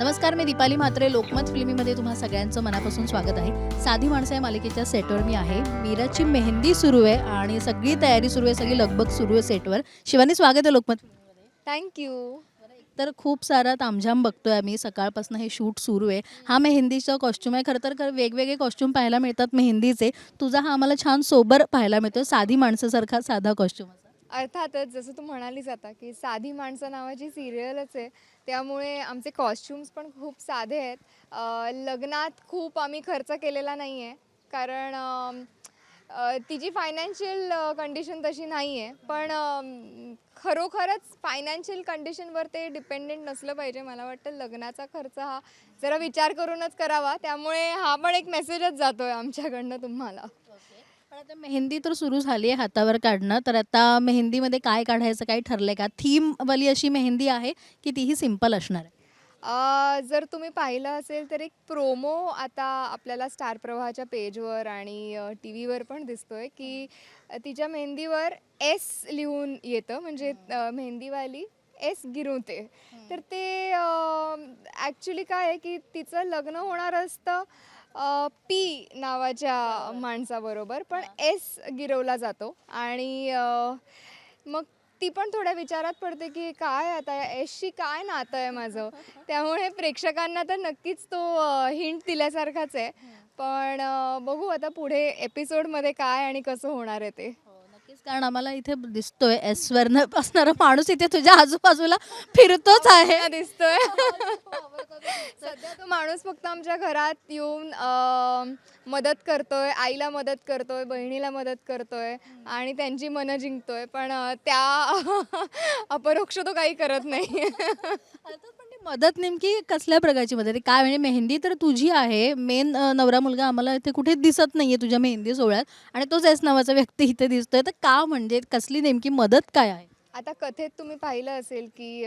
नमस्कार मी दीपाली म्हात्रे. लोकमत फिल्मीमध्ये तुम्हा सगळ्यांचं मनापासून स्वागत आहे. साधी माणसं या मालिकेच्या सेटवर मी आहे. मीराची मेहंदी सुरू आहे आणि सगळी तयारी सुरू आहे सगळी लगबग सुरू आहे सेटवर. शिवानी स्वागत आहे लोकमत. थँक्यू तर खूप सारा तामझाम बघतोय आम्ही. सकाळपासून हे शूट सुरू आहे. हा मेहंदीचा कॉस्ट्यूम आहे. खरं तर खरं वेगवेगळे कॉस्ट्यूम पाहायला मिळतात. मेहंदीचे. तुझा हा आम्हाला छान सोबर पाहायला मिळतो साधी माणसासारखा साधा कॉस्ट्यूम अर्थातच जसं तू म्हणालीस आता की साधी माणसं नावाची सिरियलच आहे. त्यामुळे आमचे कॉस्ट्युम्स पण खूप साधे आहेत. लग्नात खूप आम्ही खर्च केलेला नाही आहे कारण तिची फायनान्शियल कंडिशन तशी नाही आहे पण खरोखरच फायनान्शियल कंडिशनवर ते डिपेंडेंट नसलं पाहिजे मला वाटतं. लग्नाचा खर्च हा जरा विचार करूनच करावा. त्यामुळे हा पण एक मेसेजच जातो आहे आमच्याकडनं तुम्हाला. आता मेहंदी तर सुरू झाली आहे हातावर काढणं. तर आता मेहंदीमध्ये काय काढायचं काही ठरलंय का? थीम वाली अशी मेहंदी आहे की तीही सिंपल असणार आहे. अ, जर तुम्ही पाहिलं असेल तर एक प्रोमो आता आपल्याला स्टार प्रवाहाच्या पेजवर आणि टी व्हीवर पण दिसतोय की अ, तिच्या मेहंदीवर एस लिहून येतं. म्हणजे अ, मेहंदीवाली एस गिरवते. तर ते ॲक्च्युली काय आहे की तिचं लग्न होणार असतं. अ, पी नावाच्या माणसाबरोबर पण एस गिरवला जातो आणि अ, मग ती पण थोड्या विचारात पडते की काय आता या एसशी काय नातं आहे माझं? त्यामुळे प्रेक्षकांना तर नक्कीच तो हिंट दिल्यासारखाच आहे. पण अ, बघू आता पुढे एपिसोडमध्ये काय आणि कसं होणार आहे ते. कारण आम्हाला इथे दिसतोय एस वरनं असणारा माणूस इथे तुझ्या आजूबाजूला फिरतोच आहे. हा दिसतोय. सध्या तो माणूस फक्त आमच्या घरात येऊन अं, मदत करतोय आईला मदत करतोय बहिणीला मदत करतोय आणि त्यांची मनं जिंकतोय. पण अं, त्या अपरोक्ष तो काही करत नाही. पण मदत नेमकी कसल्या प्रकारची मदत आहे? काय म्हणजे मेहंदी तर तुझी आहे. मेन नवरा मुलगा आम्हाला इथे कुठे दिसत नाहीये तुझ्या मेहंदी सोहळ्यात आणि तोच एस नावाचा व्यक्ती इथे दिसतोय. तर का म्हणजे कसली नेमकी मदत काय आहे? आता कथेत तुम्ही पाहिलं असेल की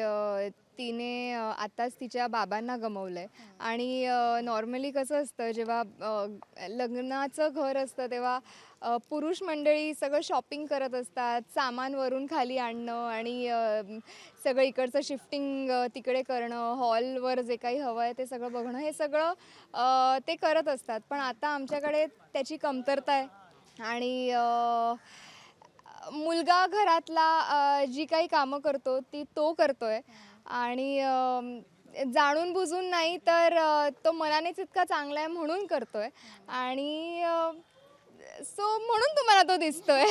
तिने अ, आत्ताच तिच्या बाबांना गमवलं आहे आणि नॉर्मली कसं असतं जेव्हा लग्नाचं घर असतं तेव्हा पुरुष मंडळी सगळं शॉपिंग करत असतात सामान वरून खाली आणणं आणि सगळं इकडचं शिफ्टिंग तिकडे करणं हॉलवर जे काही हवं आहे ते सगळं बघणं हे सगळं ते करत असतात. पण आता आमच्याकडे त्याची कमतरता आहे. आणि मुलगा घरातला जी काही कामं करतो ती तो करतोय. आणि जाणून बुजून नाही तर तो मनानेच इतका चांगला आहे म्हणून करतोय. आणि सो म्हणून तुम्हाला तो दिसतोय.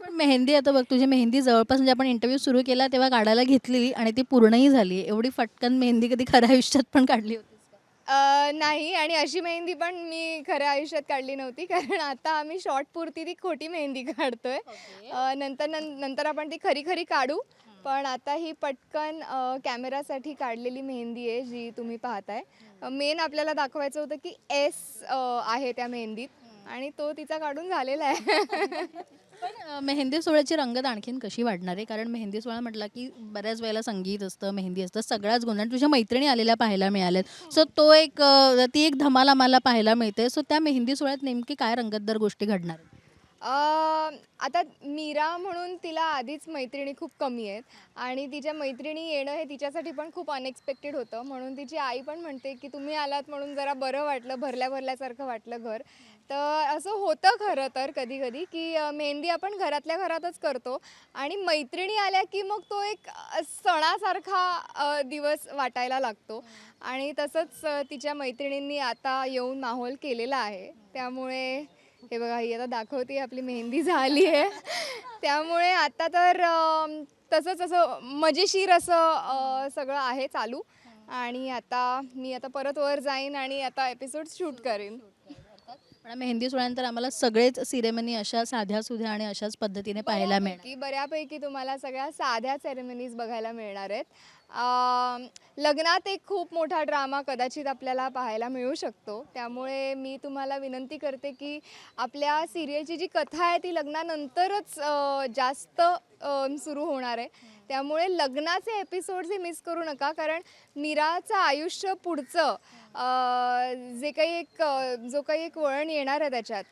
पण मेहंदी आता बघ तुझी मेहंदी जवळपास म्हणजे आपण इंटरव्ह्यू सुरू केला तेव्हा काढायला घेतलेली आणि ती पूर्णही झाली. एवढी फटकन मेहंदी कधी खऱ्या आयुष्यात पण काढली होती. अ, नाही आणि अशी मेहंदी पण मी खऱ्या आयुष्यात काढली नव्हती. कारण आता आम्ही शॉर्ट पुरती ती खोटी मेहंदी काढतोय. अ, नंतर नं- नंतर आपण ती खरी खरी काढू. पण आता ही पटकन अ, कॅमेरासाठी काढलेली मेहंदी आहे जी तुम्ही पाहताय. मेन आपल्याला दाखवायचं होतं की एस आहे त्या मेहंदीत. आणि तो तिचा काढून झालेला आहे. पण मेहंदी सोहळ्याची रंगत आणखीन कशी वाढणार आहे? कारण मेहंदी सोहळा म्हटला की बऱ्याच वेळेला संगीत असतं मेहंदी असतं सगळ्याच गोंधळ तुझ्या मैत्रिणी आलेल्या पाहायला मिळाल्यात. सो तो एक अ, ती एक धमाल आम्हाला पाहायला मिळते. सो त्या मेहंदी सोहळ्यात नेमकी काय रंगतदार गोष्टी घडणार आहेत? आता मीरा म्हणून तिला आधीच मैत्रिणी खूप कमी आहेत. आणि तिच्या मैत्रिणी येणं हे तिच्यासाठी पण खूप अनएक्सपेक्टेड होतं. म्हणून तिची आई पण म्हणते की तुम्ही आलात म्हणून जरा बरं वाटलं भरल्या भरल्यासारखं वाटलं घर. तर असं होतं खरं तर कधी कधी की मेहंदी आपण घरातल्या घरातच करतो. आणि मैत्रिणी आल्या की मग तो एक सणासारखा दिवस वाटायला लागतो. आणि तसंच तिच्या मैत्रिणींनी आता येऊन माहोल केलेला आहे. त्यामुळे हे बघा ही आता दाखवते आपली मेहंदी झाली आहे. त्यामुळे आता तर तसंच असं मजेशीर असं सगळं आहे चालू. आणि आता मी आता परत वर जाईन आणि आता एपिसोड शूट करेन. पण मेहंदी सोहळ्यानंतर आम्हाला सगळेच सिरेमनी अशा साध्या सुध्या आणि अशाच पद्धतीने पाहायला मिळणार. बऱ्यापैकी बऱ्यापैकी तुम्हाला सगळ्या साध्या सेरेमनीज बघायला मिळणार आहेत. लग्नात एक खूप मोठा ड्रामा कदाचित आपल्याला पाहायला मिळू शकतो. त्यामुळे मी तुम्हाला विनंती करते की आपल्या सिरियलची जी कथा आहे ती लग्नानंतरच अ, जास्त सुरू होणार आहे. त्यामुळे लग्नाचे एपिसोड्स हे मिस करू नका. कारण मीराचं आयुष्य पुढचं अ, जे काही एक अ, जो काही एक वळण येणार आहे त्याच्यात.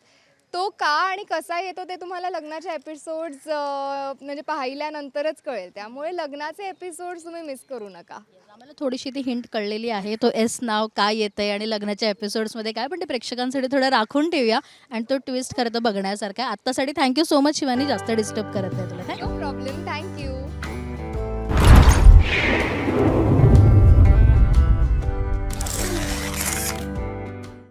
तो का आणि कसा येतो ते तुम्हाला लग्नाचे एपिसोड्स म्हणजे पाहिल्यानंतरच कळेल. त्यामुळे लग्नाचे एपिसोड्स तुम्ही मिस करू नका. आम्हाला थोडीशी ती हिंट कळलेली आहे. तो एस नाव काय येतंय आणि लग्नाच्या एपिसोड्समध्ये काय पण ते प्रेक्षकांसाठी थोडं राखून ठेवूया. आणि तो ट्विस्ट खरं तर बघण्यासारखा आहे. आत्तासाठी thank you so much Shivani. जास्त डिस्टर्ब करत नाही तुला. No problem thank you